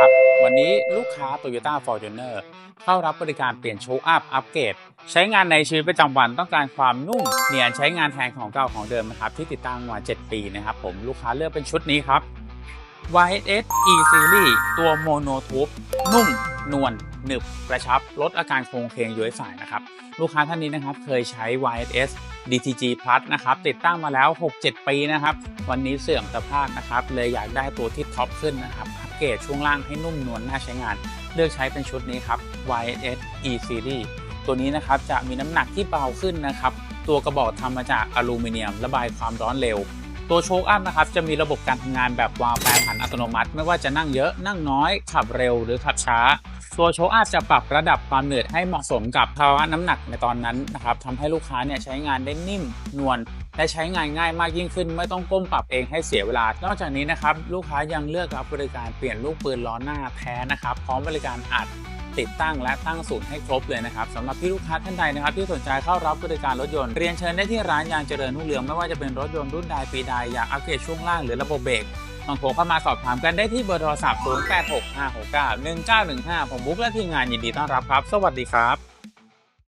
ครับ วันนี้ลูกค้า Toyota Fortuner เข้ารับบริการเปลี่ยนโชว์อัพอัปเกรดใช้งานในชีวิตประจำวันต้องการความนุ่มเนียนใช้งานแทนของเก่าของเดิมนะครับ ที่ติดตั้งมา 7 ปีนะครับผมลูกค้าเลือกเป็นชุดนี้ครับ YS E Series ตัวโมโนทูบนุ่ม นวลหนึบกระชับลดอาการโครงเคงย้อยสายนะครับ ลูกค้าท่านนี้นะครับเคยใช้ YS DTG Plus นะครับติดตั้งมาแล้ว 6-7 ปีนะครับ วันนี้เสื่อมสภาพนะครับ เลยอยากได้ตัวที่ท็อปขึ้นนะครับอัปเกรดช่วงล่างให้นุ่มนวลน่าใช้งาน เลือกใช้เป็นชุดนี้ครับ YS E Series ตัวนี้นะครับจะมีน้ำหนักที่เบาขึ้นนะครับ ตัวกระบอกทำมาจากอลูมิเนียม ระบายความร้อนเร็ว ตัวโชคอัพนะครับจะมีระบบการทำงานแบบวาล์วแปรผันอัตโนมัติ ไม่ว่าจะนั่งเยอะนั่งน้อย ขับเร็วหรือขับช้า ตัวโชคอัพจะปรับระดับความเหนื่อยให้เหมาะสมกับภาวะน้ำหนักในตอนนั้นนะครับทำให้ลูกค้าเนี่ยใช้งานได้นิ่มนวลและใช้งานง่ายมากยิ่งขึ้น ไม่ต้องก้มปรับเองให้เสียเวลา นอกจากนี้นะครับลูกค้ายังเลือกรับบริการเปลี่ยนลูกปืนล้อหน้าแท้นะครับพร้อมบริการอัด ติดตั้งและตั้งศูนย์ให้ครบเลยนะครับสำหรับพี่ลูกค้าท่านใดนะครับที่สนใจเข้ารับบริการรถยนต์เรียนเชิญได้ที่ร้านยางเจริญรุ่งเรืองไม่ว่าจะเป็นรถยนต์รุ่นใดปีใดอยากอัปเกรดช่วงล่างหรือระบบเบรกลองโทรเข้ามาสอบถามกันได้ที่เบอร์โทรศัพท์ 0865691915 ผมบุ๊กและทีมงานยินดีต้อนรับครับ สวัสดีครับ